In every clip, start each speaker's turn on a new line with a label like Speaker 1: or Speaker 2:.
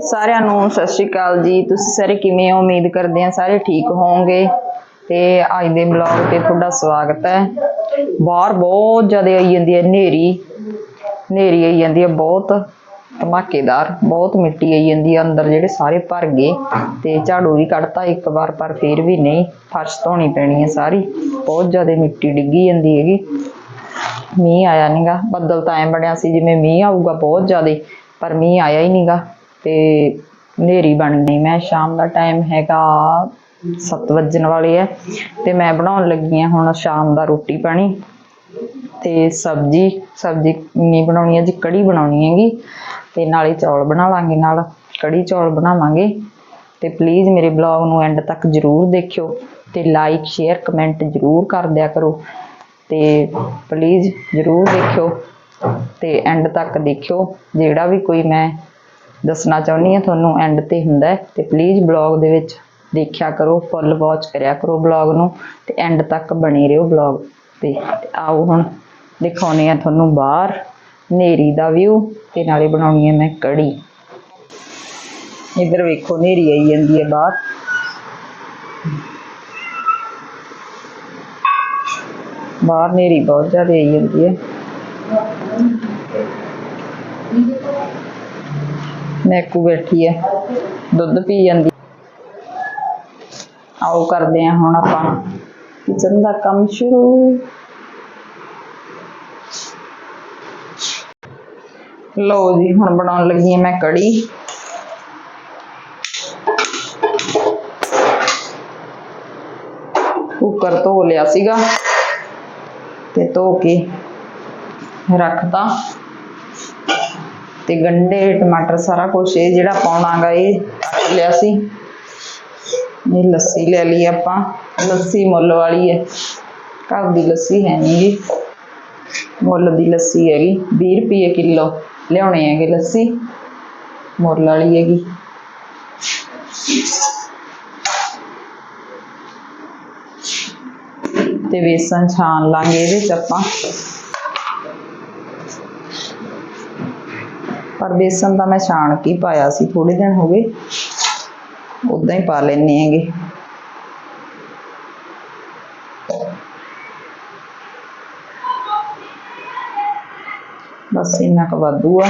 Speaker 1: ਸਾਰਿਆਂ ਨੂੰ ਸਤਿ ਸ਼੍ਰੀ ਅਕਾਲ ਜੀ। ਤੁਸੀਂ ਸਾਰੇ ਕਿਵੇਂ ਹੋ? ਉਮੀਦ ਕਰਦੇ ਹਾਂ ਸਾਰੇ ਠੀਕ ਹੋਵੋਗੇ। ਤੇ ਅੱਜ ਦੇ ਬਲੌਗ ਤੇ ਤੁਹਾਡਾ ਸਵਾਗਤ ਹੈ। ਬਾਹਰ ਬਹੁਤ ਜ਼ਿਆਦਾ ਆਈ ਜਾਂਦੀ ਹੈ ਹਨੇਰੀ। ਹਨੇਰੀ ਆਈ ਜਾਂਦੀ ਹੈ ਬਹੁਤ। ਧਮਾਕੇਦਾਰ, ਬਹੁਤ ਮਿੱਟੀ ਆਈ ਜਾਂਦੀ ਹੈ। ਅੰਦਰ ਜਿਹੜੇ ਸਾਰੇ ਭਰ ਗਏ। ਤੇ ਝਾੜੂ ਵੀ ਕੱਢਤਾ ਇੱਕ ਵਾਰ, ਪਰ ਫਿਰ ਵੀ ਨਹੀਂ। ਫਰਸ਼ ਧੋਣੀ ਪੈਣੀ ਹੈ ਸਾਰੀ। ਬਹੁਤ ਜ਼ਿਆਦਾ ਮਿੱਟੀ ਡਿੱਗੀ ਜਾਂਦੀ ਹੈਗੀ। ਮੀਂਹ ਆਇਆ ਨਹੀਂਗਾ ਬੱਦਲ ਤਾਂ ਐ ਬਣਿਆ ਸੀ ਜਿਵੇਂ ਮੀਂਹ ਆਊਗਾ ਬਹੁਤ ਜ਼ਿਆਦਾ। ਪਰ ਮੀਂਹ ਆਇਆ ਹੀ ਨਹੀਂਗਾ ਤੇ ਹਨੇਰੀ ਬਣ ਗਈ ਮੈਂ ਸ਼ਾਮ ਦਾ ਟਾਈਮ ਹੈਗਾ 7 ਵੱਜਣ ਵਾਲੀ ਹੈ ਤੇ ਮੈਂ ਬਣਾਉਣ ਲੱਗੀ ਆ ਹੁਣ ਸ਼ਾਮ ਦਾ ਰੋਟੀ ਪਾਣੀ ਤੇ ਸਬਜ਼ੀ ਸਬਜ਼ੀ ਨਹੀਂ ਬਣਾਉਣੀ ਹੈ ਜੀ, ਕੜੀ ਬਣਾਉਣੀ ਹੈਗੀ ਤੇ ਨਾਲੇ ਚੌਲ ਬਣਾ ਲਾਂਗੇ ਨਾਲ, ਕੜੀ ਚੌਲ ਬਣਾਵਾਂਗੇ ਤੇ ਪਲੀਜ਼ ਮੇਰੇ ਬਲੌਗ ਨੂੰ ਐਂਡ ਤੱਕ ਜਰੂਰ ਦੇਖਿਓ ਤੇ ਲਾਈਕ ਸ਼ੇਅਰ ਕਮੈਂਟ ਜਰੂਰ ਕਰ ਦਿਆ ਕਰੋ ਤੇ ਪਲੀਜ਼ ਜਰੂਰ ਦੇਖਿਓ ਤੇ ਐਂਡ ਤੱਕ ਦੇਖਿਓ। ਜਿਹੜਾ ਵੀ ਕੋਈ ਮੈਂ ਦੱਸਣਾ ਚਾਹੁੰਦੀ ਹਾਂ, ਤੁਹਾਨੂੰ ਐਂਡ ਤੇ ਹੁੰਦਾ ਤੇ ਪਲੀਜ਼ ਬਲੌਗ ਦੇ ਵਿੱਚ ਦੇਖਿਆ ਕਰੋ ਫੁੱਲ ਵਾਚ ਕਰਿਆ ਕਰੋ ਬਲੌਗ ਨੂੰ ਤੇ ਐਂਡ ਤੱਕ ਬਣੇ ਰਹੋ ਬਲੌਗ ਤੇ। ਆਓ ਹੁਣ ਦਿਖਾਉਣੀ ਆ ਤੁਹਾਨੂੰ ਬਾਹਰ, ਹਨੇਰੀ ਦਾ ਵਿਊ ਤੇ ਨਾਲੇ ਬਣਾਉਣੀ ਹੈ ਮੈਂ ਕੜੀ। ਇੱਧਰ ਵੇਖੋ, ਹਨੇਰੀ ਆਈ ਜਾਂਦੀ ਹੈ ਬਾਹਰ। ਬਾਹਰ ਹਨੇਰੀ ਬਹੁਤ ਜ਼ਿਆਦਾ ਆਈ ਜਾਂਦੀ ਹੈ। ਮੈਕੂ ਬੈਠੀ ਹੈ ਦੁੱਧ ਪੀ ਜਾਂਦੀ। ਆਓ ਕਰਦੇ ਹਾਂ ਹੁਣ ਆਪਾਂ ਕਿਚਨ ਦਾ ਕੰਮ ਸ਼ੁਰੂ। ਲਓ ਜੀ, ਹੁਣ ਬਣਾਉਣ ਲੱਗੀ ਹਾਂ ਮੈਂ ਕੜੀ। ਕੁੱਕਰ ਧੋ ਲਿਆ ਸੀਗਾ ਤੇ ਧੋ ਕੇ ਰੱਖਤਾ। ਤੇ ਗੰਡੇ, ਟਮਾਟਰ ਸਾਰਾ ਕੁਝ ਇਹ ਜਿਹੜਾ ਪਾਉਣਾਗਾ ਇਹ ਕੱਟ ਲਿਆ ਸੀ। ਇਹ ਲੱਸੀ ਲੈ ਲਈ ਆਪਾਂ। ਲੱਸੀ ਮੁੱਲ ਵਾਲੀ ਹੈ। ਘਰ ਦੀ ਲੱਸੀ ਹੈ ਨਹੀਂ ਜੀ। ਮੁੱਲ ਦੀ ਲੱਸੀ ਹੈਗੀ। 20 ਰੁਪਏ ਕਿਲੋ ਲਿਆਉਣੇ ਹੈਗੇ ਲੱਸੀ। ਮੁੱਲ ਵਾਲੀ ਹੈਗੀ। ਤੇ ਵੇਸਣ ਛਾਣ ਲਾਂਗੇ ਇਹਦੇ ਚ ਆਪਾਂ। ਪਰ ਬੇਸਨ ਤਾਂ ਮੈਂ ਛਾਣ ਕੇ ਪਾਇਆ ਸੀ ਥੋੜੇ ਦਿਨ ਹੋ ਗਏ। ਉਦਾਂ ਹੀ ਪਾ ਲੈਣੇ ਹੈਗੇ। ਬਸ ਇੰਨਾ ਕੁ ਵਾਧੂ ਆ।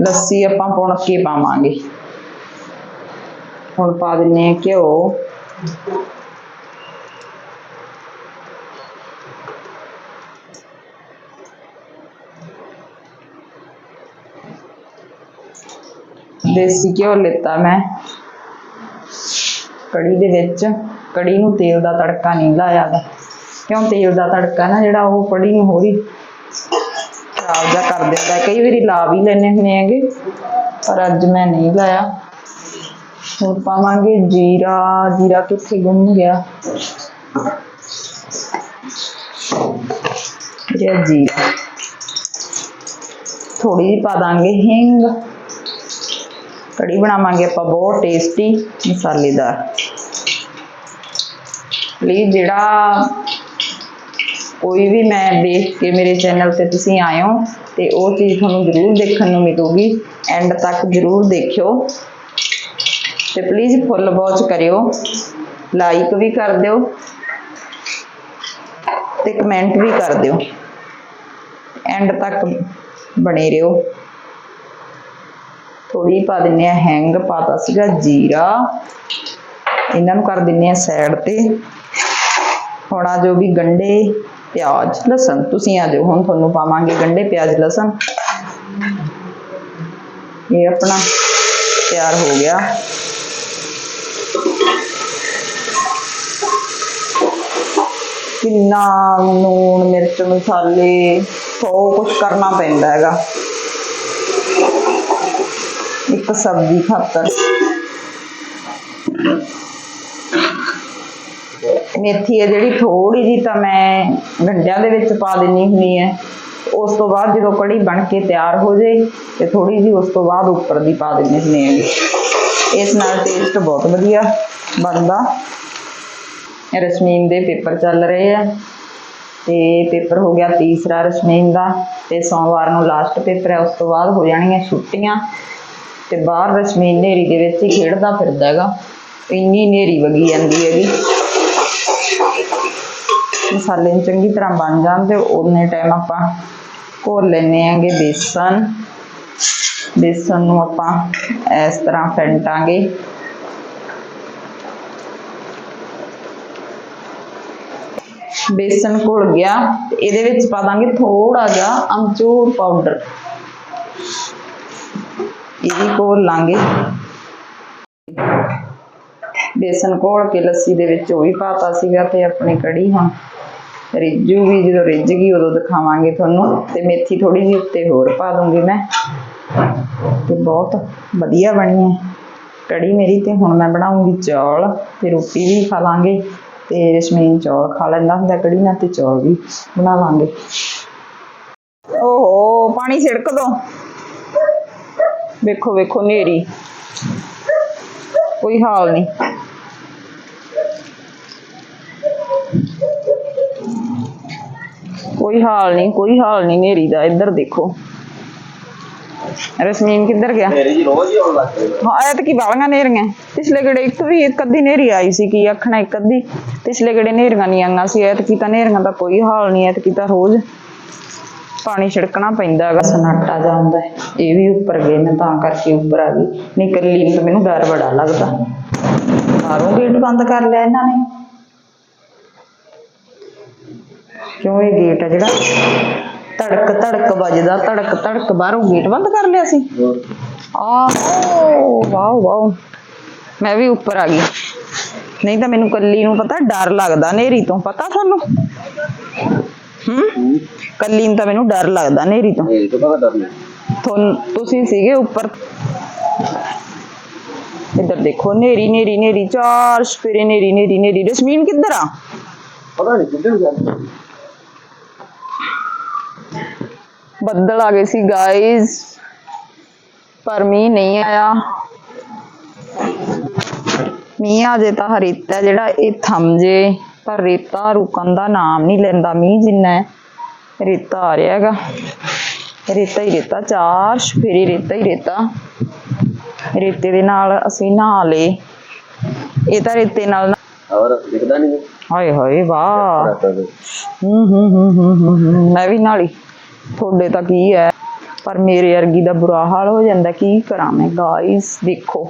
Speaker 1: ਲੱਸੀ ਆਪਾਂ ਪੁਣ ਕੇ ਪਾਵਾਂਗੇ। ਹੁਣ ਪਾ ਦਿੰਨੇ ਆ ਘਿਓ। ਦੇਸੀ ਘਿਓ ਲਿੱਤਾ ਮੈਂ। ਕੜੀ ਦੇ ਵਿੱਚ। ਕੜੀ ਨੂੰ ਤੇਲ ਦਾ ਤੜਕਾ ਨਹੀਂ ਲਾਇਆ ਗਾ ਕਿਉਂ ਤੇਲ ਦਾ ਤੜਕਾ ਨਾ ਜਿਹੜਾ ਉਹ ਕੜੀ ਨੂੰ ਹੋਰ ਹੀ ਖਰਾਬ ਜਿਹਾ ਕਰ ਦਿੰਦਾ। ਹੈ। ਕਈ ਵਾਰੀ ਲਾ ਵੀ ਲੈਣੇ ਹੁੰਦੇ ਹੈਗੇ, ਪਰ ਅੱਜ ਮੈਂ ਨਹੀਂ ਲਾਇਆ। ਹੋਰ ਪਾਵਾਂਗੇ ਜੀਰਾ ਜੀਰਾ ਕਿੱਥੇ ਗੁੰਮ ਗਿਆ। ਇਹ ਜੀਰਾ ਥੋੜੀ ਜਿਹੀ ਪਾ ਦਾਂਗੇ ਹਿੰਗ। ਕੜੀ ਬਣਾਵਾਂਗੇ ਆਪਾਂ, ਬਹੁਤ ਟੇਸਟੀ ਮਸਾਲੇਦਾਰ। ਪਲੀਜ਼ ਜਿਹੜਾ ਕੋਈ ਵੀ ਮੈਂ ਦੇਖ ਕੇ ਮੇਰੇ ਚੈਨਲ ਤੇ ਤੁਸੀਂ ਆਏ ਹੋ ਤੇ ਉਹ ਚੀਜ਼ ਤੁਹਾਨੂੰ ਜ਼ਰੂਰ ਦੇਖਣ ਨੂੰ ਮਿਲੂਗੀ। ਐਂਡ ਤੱਕ ਜ਼ਰੂਰ ਦੇਖਿਓ। ਤੇ ਪਲੀਜ਼ ਫੁੱਲ ਵਾਚ ਕਰਿਓ। ਲਾਈਕ ਵੀ ਕਰ ਦਿਓ। ਤੇ ਕਮੈਂਟ ਵੀ ਕਰ ਦਿਓ। ਐਂਡ ਤੱਕ ਬਣੇ ਰਹੋ। ਥੋੜੀ ਪਾ ਦਿੰਨੇ ਆ ਹੈਂਗ ਪਾਤਾ ਸੀਗਾ ਜੀਰਾ। ਇਹਨਾਂ ਨੂੰ ਕਰ ਦਿੰਨੇ ਆ ਸਾਈਡ ਤੇ। ਹੁਣ ਆ ਜੋ ਵੀ ਗੰਡੇ। ਪਿਆਜ਼ ਲਸਣ, ਤੁਸੀਂ ਆ ਜਾਓ, ਹੁਣ ਤੁਹਾਨੂੰ ਪਾਵਾਂਗੇ ਗੰਡੇ ਪਿਆਜ਼, ਲਸਣ। ਇਹ ਆਪਣਾ ਤਿਆਰ ਹੋ ਗਿਆ। ਕਿੰਨਾ ਨੂਣ ਮਿਰਚ, ਮਸਾਲੇ, ਸੌ ਕੁਝ ਕਰਨਾ ਪੈਂਦਾ ਹੈਗਾ। ਇੱਕ ਸਬਜ਼ੀ ਖਾਤਰ। ਮੇਥੀ ਹੈ ਜਿਹੜੀ ਥੋੜੀ ਜੀ ਤਾਂ ਮੈਂ ਗੰਢਿਆਂ ਦੇ ਵਿੱਚ ਪਾ ਦਿੰਨੀ ਹੁੰਦੀ ਹੈ ਉਸ ਤੋਂ ਬਾਅਦ ਜਦੋਂ ਕੜੀ ਬਣ ਕੇ ਤਿਆਰ ਹੋ ਜਾਏ ਤੇ ਥੋੜੀ ਜੀ ਉਸ ਤੋਂ ਬਾਅਦ ਉੱਪਰ ਦੀ ਪਾ ਦਿੰਨੀ ਹੁੰਦੀ ਹੈਗੀ ਇਸ ਨਾਲ ਟੇਸਟ ਬਹੁਤ ਵਧੀਆ ਬਣਦਾ। ਰਸਮੀਨ ਦੇ ਪੇਪਰ ਚੱਲ ਰਹੇ ਆ ਤੇ ਪੇਪਰ ਹੋ ਗਿਆ ਤੀਸਰਾ ਰਸਮੀਨ ਦਾ ਤੇ ਸੋਮਵਾਰ ਨੂੰ ਲਾਸਟ ਪੇਪਰ ਹੈ ਉਸ ਤੋਂ ਬਾਅਦ ਹੋ ਜਾਣਗੀਆਂ ਛੁੱਟੀਆਂ ਤੇ ਬਾਹਰ ਰਸ਼ਮੀਨ ਨੇਰੀ ਦੇ ਵਿੱਚ ਹੀ ਖੇਡਦਾ ਫਿਰਦਾ ਹੈਗਾ। ਇੰਨੀ ਨੇਰੀ ਵਗੀ ਜਾਂਦੀ ਹੈਗੀ। ਮਸਾਲੇ ਨੂੰ ਚੰਗੀ ਤਰ੍ਹਾਂ ਬਣ ਜਾਣ ਤੇ ਉਹਨੇ ਟਾਈਮ ਆਪਾਂ ਘੋਲ ਲੈਨੇ ਆਂਗੇ ਬੇਸਨ। ਬੇਸਨ ਨੂੰ ਆਪਾਂ ਇਸ ਤਰ੍ਹਾਂ ਫੈਂਟਾਂਗੇ। ਬੇਸਨ ਘੁਲ ਗਿਆ। ਤੇ ਇਹਦੇ ਵਿੱਚ ਪਾ ਦਾਂਗੇ ਥੋੜਾ ਜਿਹਾ ਅਮਚੂਰ ਪਾਊਡਰ ਇਹ ਵੀ ਘੋਲ ਲਾਂਗੇ। ਬੇਸਨ ਘੋਲ ਕੇ ਲੱਸੀ ਦੇ ਵਿੱਚ ਉਹ ਵੀ ਪਾਤਾ ਸੀਗਾ ਤੇ ਆਪਣੀ ਕੜੀ ਹੁਣ ਰਿੱਝੂਗੀ ਜਦੋਂ ਰਿੱਝ ਗਈ ਉਦੋਂ ਦਿਖਾਵਾਂਗੇ ਤੁਹਾਨੂੰ ਤੇ ਮੇਥੀ ਥੋੜੀ ਜਿਹੀ ਉੱਤੇ ਹੋਰ ਪਾ ਦੂੰਗੀ ਮੈਂ। ਤੇ ਬਹੁਤ ਵਧੀਆ ਬਣੀ ਹੈ। ਕੜੀ ਮੇਰੀ ਤੇ ਹੁਣ ਮੈਂ ਬਣਾਉਂਗੀ ਚੌਲ ਤੇ ਰੋਟੀ ਵੀ ਖਾ ਲਾਂਗੇ ਤੇ ਰਸ਼ਮੀਨ ਚੌਲ ਖਾ ਲੈਂਦਾ ਹੁੰਦਾ ਕੜੀ ਨਾਲ ਤੇ ਚੌਲ ਵੀ ਬਣਾ ਲਾਂਗੇ। ਓਹੋ, ਪਾਣੀ ਛਿੜਕ ਦੋ। ਵੇਖੋ ਵੇਖੋ, ਨੇਰੀ। ਕੋਈ ਹਾਲ ਨਹੀਂ। ਕੋਈ ਹਾਲ ਨਹੀਂ ਕੋਈ ਹਾਲ ਨਹੀਂ ਨੇਰੀ ਦਾ ਇੱਧਰ ਦੇਖੋ। ਰਸਮੀਨ ਕਿੱਧਰ ਗਿਆ?
Speaker 2: ਮੇਰੀ ਜੀ ਰੋਜ਼ ਹੀ ਆਉਣ ਲੱਗ ਪਈ।
Speaker 1: ਹਾਂ ਐਤਕੀ ਬਾਲੀਆਂ ਨੇਰੀਆਂ? ਪਿਛਲੇ ਗੜੇ ਇੱਕ ਵੀ ਇੱਕ ਅੱਧੀ ਨੇਰੀ ਆਈ ਸੀ ਕੀ ਆਖਣਾ ਇੱਕ ਅੱਧੀ। ਪਿਛਲੇ ਗੜੇ ਨੇਰੀਆਂ ਨਹੀਂ ਆਈਆਂ ਸੀ ਐਤਕੀ ਤਾਂ ਨੇਰੀਆਂ ਦਾ ਕੋਈ ਹਾਲ ਨਹੀਂ ਐਤਕੀ ਤਾਂ ਰੋਜ਼ ਪਾਣੀ ਛਿੜਕਣਾ ਪੈਂਦਾ ਹੈਗਾ। ਸਨਾਟਾ ਹੁੰਦਾ ਹੈ। ਇਹ ਵੀ ਉੱਪਰ ਗਏ ਮੈਂ ਤਾਂ ਕਰਕੇ ਉੱਪਰ ਆ ਗਈ। ਨਹੀਂ ਕੱਲੀ ਨੂੰ ਤਾਂ ਮੈਨੂੰ ਡਰ ਬੜਾ ਲੱਗਦਾ। ਬਾਹਰੋਂ ਗੇਟ ਬੰਦ ਕਰ ਲਿਆ ਇਹਨਾਂ ਨੇ। ਕਿਉਂ ਇਹ ਗੇਟ ਆ ਜਿਹੜਾ? ਧੜਕ ਧੜਕ ਵੱਜਦਾ ਧੜਕ ਧੜਕ ਬਾਹਰੋਂ ਗੇਟ ਬੰਦ ਕਰ ਲਿਆ ਸੀ। ਆਹੋ ਵਾਓ ਵਾਓ। ਮੈਂ ਵੀ ਉੱਪਰ ਆ ਗਈ। ਨਹੀਂ ਤਾਂ ਮੈਨੂੰ ਕੱਲੀ ਨੂੰ ਪਤਾ ਡਰ ਲੱਗਦਾ ਨੇਰੀ ਤੋਂ ਪਤਾ ਤੁਹਾਨੂੰ? ਹੂੰ? ਕੱਲੀ ਨੂੰ ਤਾਂ ਮੈਨੂੰ ਡਰ ਲੱਗਦਾ ਨੇਰੀ ਤੋਂ।
Speaker 2: ਇਹ ਤਾਂ ਪਤਾ ਡਰ ਨਹੀਂ
Speaker 1: ਤੁਹਾਨੂੰ ਤੁਸੀਂ ਸੀਗੇ ਉੱਪਰ। ਇੱਧਰ ਦੇਖੋ ਨੇਰੀ ਨੇਰੀ ਨੇਰੀ ਚਾਰ ਸਪੇਰੇ ਨੇਰੀ ਨੇਰੀ ਨੇਰੀ। ਰਸਮੀਨ ਕਿੱਧਰ ਆ?
Speaker 2: ਪਤਾ ਨਹੀਂ ਕਿੱਧਰ ਗਿਆ।
Speaker 1: ਬੱਦਲ ਆ ਗਏ ਸੀ ਗਾਇਸ ਪਰ ਮੀਂਹ ਨਹੀਂ ਆਇਆ। ਮੀਂਹ ਆ ਜੇ ਤਾਂ ਰੇਤਾ ਜਿਹੜਾ ਇਹ ਥੰਮ ਜੇ। ਪਰ ਰੇਤਾ ਰੁਕਣ ਦਾ ਨਾਮ ਨਹੀਂ ਲੈਂਦਾ ਮੀਂਹ ਜਿੰਨਾ। ਰੇਤਾ ਆ ਰਿਹਾ ਹੈਗਾ। ਰੇਤਾ ਹੀ ਰੇਤਾ ਚਾਰ ਸਫੇਰੇ ਰੇਤਾ ਹੀ ਰੇਤਾ। ਰੇਤੇ ਦੇ ਨਾਲ ਅਸੀਂ ਨਹਾ ਲਏ। ਇਹ ਤਾਂ ਰੇਤੇ ਨਾਲ
Speaker 2: ਹੋਰ ਦਿਖਦਾ ਨਹੀਂ
Speaker 1: ਹਾਏ ਹਾਏ ਵਾਹ। ਹੂੰ ਹੂੰ ਹੂੰ ਹੂੰ। ਮੈਂ ਵੀ ਨਾਲੀ ਤੁਹਾਡੇ ਤਾਂ ਕੀ ਹੈ। ਪਰ ਮੇਰੇ ਵਰਗੀ ਦਾ ਬੁਰਾ ਹਾਲ ਹੋ ਜਾਂਦਾ ਕੀ ਕਰਾਂ ਮੈਂ? ਗਾਇਸ ਦੇਖੋ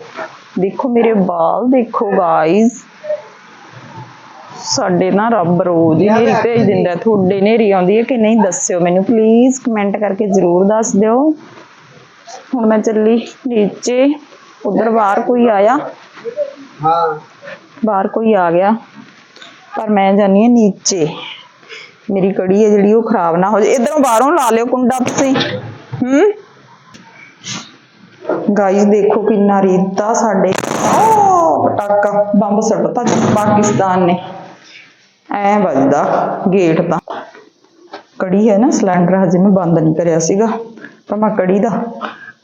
Speaker 1: ਦੇਖੋ ਮੇਰੇ ਵਾਲ ਦੇਖੋ ਗਾਇਸ ਸਾਡੇ ਨਾ ਰੱਬ ਰੋਜ਼ ਹੀ ਨੇਰੀ ਭੇਜ ਦਿੰਦਾ। ਤੁਹਾਡੇ ਨੇਰੀ ਆਉਂਦੀ ਹੈ ਕਿ ਨਹੀਂ ਦੱਸਿਓ ਮੈਨੂੰ? ਪਲੀਜ਼ ਕਮੈਂਟ ਕਰਕੇ ਜ਼ਰੂਰ ਦੱਸ ਦਿਓ। ਹੁਣ ਮੈਂ ਚੱਲੀ ਨੀਚੇ ਉਧਰ ਬਾਹਰ ਕੋਈ ਆਇਆ?
Speaker 2: ਹਾਂ।
Speaker 1: ਬਾਹਰ ਕੋਈ ਆ ਗਿਆ। ਪਰ ਮੈਂ ਜਾਨੀ ਹਾਂ ਨੀਚੇ। ਮੇਰੀ ਕੜੀ ਹੈ ਜਿਹੜੀ, ਉਹ ਖਰਾਬ ਨਾ ਹੋ ਜਾਏ ਇਧਰੋਂ ਬਾਹਰੋਂ ਲਾ ਲਿਓ ਕੁੰਡਾ ਤੁਸੀਂ। ਹੂੰ? ਗਾਇਸ ਦੇਖੋ ਕਿੰਨਾ ਰੀਤਾ ਸਾਡੇ। ਓ, ਪਟਾਕਾ, ਬੰਬ ਸੱਟਤਾ ਪਾਕਿਸਤਾਨ ਨੇ। ਐ ਵੱਜਦਾ ਗੇਟ ਤਾਂ। ਕੜੀ ਹੈ ਨਾ, ਸਿਲੰਡਰ ਹਜੇ ਮੈਂ ਬੰਦ ਨਹੀਂ ਕਰਿਆ ਸੀਗਾ। ਪਰ ਮੈਂ ਕੜੀ ਦਾ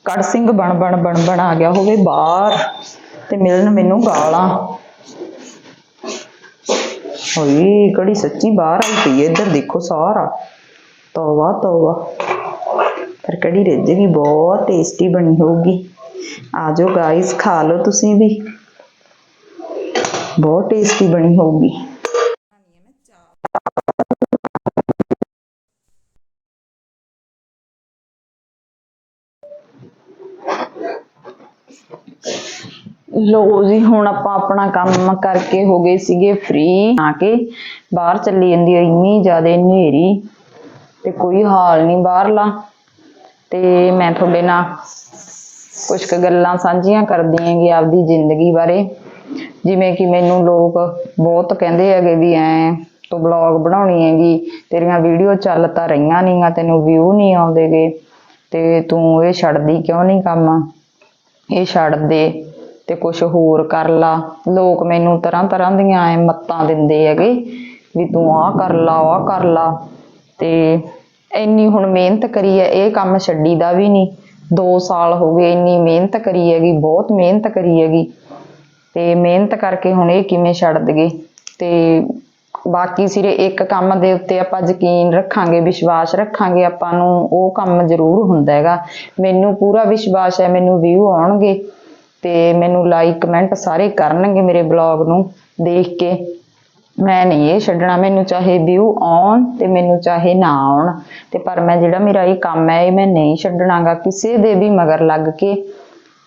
Speaker 1: ਕੜ ਸਿੰਘ ਬਣ ਬਣ ਬਣ ਬਣ ਆ ਗਿਆ ਹੋਵੇ ਬਾਹਰ। ਤੇ ਮਿਲਣ ਮੈਨੂੰ ਗਾਲਾਂ। ਹੋਈ ਕੜੀ ਸੱਚੀ ਬਾਹਰ ਆਈ ਪਈ ਹੈ, ਇੱਧਰ ਦੇਖੋ ਸਾਰਾ। ਤੋਵਾ ਤੋਵਾ। ਪਰ ਕੜੀ ਰਿੱਝ ਗਈ, ਬਹੁਤ ਟੇਸਟੀ ਬਣੀ ਹੋਊਗੀ। ਆ ਜਾਓ ਗਾਇਸ ਖਾ ਲਓ ਤੁਸੀਂ ਵੀ। ਬਹੁਤ ਟੇਸਟੀ ਬਣੀ ਹੋਊਗੀ। ਲੋ ਜੀ, ਹੁਣ ਆਪਾਂ ਆਪਣਾ ਕੰਮ ਕਰਕੇ ਹੋ ਗਏ ਸੀਗੇ ਫ੍ਰੀ ਆ ਕੇ ਬਾਹਰ ਚੱਲੀ ਜਾਂਦੀ ਹੈ ਇੰਨੀ ਜ਼ਿਆਦਾ ਹਨੇਰੀ ਤੇ ਕੋਈ ਹਾਲ ਨਹੀਂ ਬਾਹਰਲਾ। ਤੇ ਮੈਂ ਤੁਹਾਡੇ ਨਾਲ ਕੁਝ ਕੁ ਗੱਲਾਂ ਸਾਂਝੀਆਂ ਕਰਦੀ ਹੈਗੀ ਆਪਦੀ ਜ਼ਿੰਦਗੀ ਬਾਰੇ। ਜਿਵੇਂ ਕਿ ਮੈਨੂੰ ਲੋਕ ਬਹੁਤ ਕਹਿੰਦੇ ਹੈਗੇ ਵੀ ਐ ਤੂੰ ਬਲੌਗ ਬਣਾਉਣੀ ਹੈਗੀ, ਤੇਰੀਆਂ ਵੀਡੀਓ ਚੱਲ ਤਾਂ ਰਹੀਆਂ ਨਹੀਂਆਂ ਤੈਨੂੰ ਵਿਊ ਨਹੀਂ ਆਉਂਦੇਗੇ ਤੇ ਤੂੰ ਇਹ ਛੱਡਦੀ ਕਿਉਂ ਨਹੀਂ ਕੰਮ? ਇਹ ਛੱਡ ਦੇ। ਤੇ ਕੁਝ ਹੋਰ ਕਰ ਲਾ। ਲੋਕ ਮੈਨੂੰ ਤਰ੍ਹਾਂ ਤਰ੍ਹਾਂ ਦੀਆਂ ਐ ਮੱਤਾਂ ਦਿੰਦੇ ਹੈਗੇ ਵੀ ਤੂੰ ਆਹ ਕਰ ਲਾ, ਆਹ ਕਰ ਲਾ। ਤੇ ਇੰਨੀ ਹੁਣ ਮਿਹਨਤ ਕਰੀ ਹੈ, ਇਹ ਕੰਮ ਛੱਡੀਦਾ ਵੀ ਨਹੀਂ। 2 ਸਾਲ ਹੋ ਗਏ ਇੰਨੀ ਮਿਹਨਤ ਕਰੀ ਹੈਗੀ, ਬਹੁਤ ਮਿਹਨਤ ਕਰੀ ਹੈਗੀ। ਤੇ ਮਿਹਨਤ ਕਰਕੇ ਹੁਣ ਇਹ ਕਿਵੇਂ ਛੱਡ ਦਈਏ? ਤੇ ਬਾਕੀ ਸਿਰੇ ਇੱਕ ਕੰਮ ਦੇ ਉੱਤੇ ਆਪਾਂ ਯਕੀਨ ਰੱਖਾਂਗੇ, ਵਿਸ਼ਵਾਸ ਰੱਖਾਂਗੇ ਆਪਾਂ ਨੂੰ, ਉਹ ਕੰਮ ਜ਼ਰੂਰ ਹੁੰਦਾ ਹੈਗਾ। ਮੈਨੂੰ ਪੂਰਾ ਵਿਸ਼ਵਾਸ ਹੈ, ਮੈਨੂੰ ਵਿਊ ਆਉਣਗੇ। ਤੇ ਮੈਨੂੰ ਲਾਈਕ ਕਮੈਂਟ ਸਾਰੇ ਕਰਨਗੇ ਮੇਰੇ ਬਲੌਗ ਨੂੰ ਦੇਖ ਕੇ। ਮੈਂ ਨਹੀਂ ਇਹ ਛੱਡਣਾ, ਮੈਨੂੰ ਚਾਹੇ ਵਿਊ ਆਉਣ ਤੇ ਮੈਨੂੰ ਚਾਹੇ ਨਾ ਆਉਣ। ਤੇ ਪਰ ਮੈਂ ਜਿਹੜਾ ਮੇਰਾ ਇਹ ਕੰਮ ਹੈ, ਇਹ ਮੈਂ ਨਹੀਂ ਛੱਡਣਾਗਾ ਕਿਸੇ ਦੇ ਵੀ ਮਗਰ ਲੱਗ ਕੇ।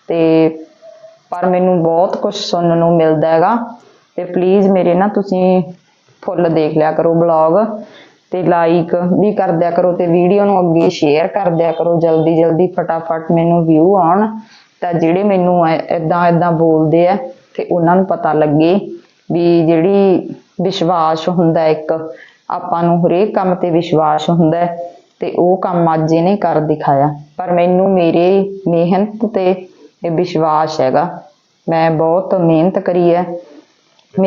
Speaker 1: ਤੇ ਪਰ ਮੈਨੂੰ ਬਹੁਤ ਕੁਝ ਸੁਣਨ ਨੂੰ ਮਿਲਦਾ ਹੈਗਾ। ਤੇ ਪਲੀਜ਼ ਮੇਰੇ ਨਾ ਤੁਸੀਂ ਫੁੱਲ ਦੇਖ ਲਿਆ ਕਰੋ ਬਲੌਗ। ਤੇ ਲਾਈਕ ਵੀ ਕਰ ਦਿਆ ਕਰੋ ਤੇ ਵੀਡੀਓ ਨੂੰ ਅੱਗੇ ਸ਼ੇਅਰ ਕਰ ਦਿਆ ਕਰੋ। ਜਲਦੀ ਜਲਦੀ ਫਟਾਫਟ ਮੈਨੂੰ ਵਿਊ ਆਉਣ। ਤਾਂ ਜਿਹੜੇ ਮੈਨੂੰ ਇਦਾਂ ਇਦਾਂ ਬੋਲਦੇ ਆ, ਤੇ ਉਹਨਾਂ ਨੂੰ ਪਤਾ ਲੱਗੇ ਵੀ ਜਿਹੜੀ ਵਿਸ਼ਵਾਸ ਹੁੰਦਾ ਇੱਕ, ਆਪਾਂ ਨੂੰ ਹਰੇਕ ਕੰਮ ਤੇ ਵਿਸ਼ਵਾਸ ਹੁੰਦਾ ਤੇ ਉਹ ਕੰਮ ਅੱਜ ਇਹਨੇ ਕਰ ਦਿਖਾਇਆ। ਪਰ ਮੈਨੂੰ ਮੇਰੇ ਮਿਹਨਤ ਤੇ ਇਹ ਵਿਸ਼ਵਾਸ ਹੈਗਾ। ਮੈਂ ਬਹੁਤ ਮਿਹਨਤ ਕਰੀ ਹੈ।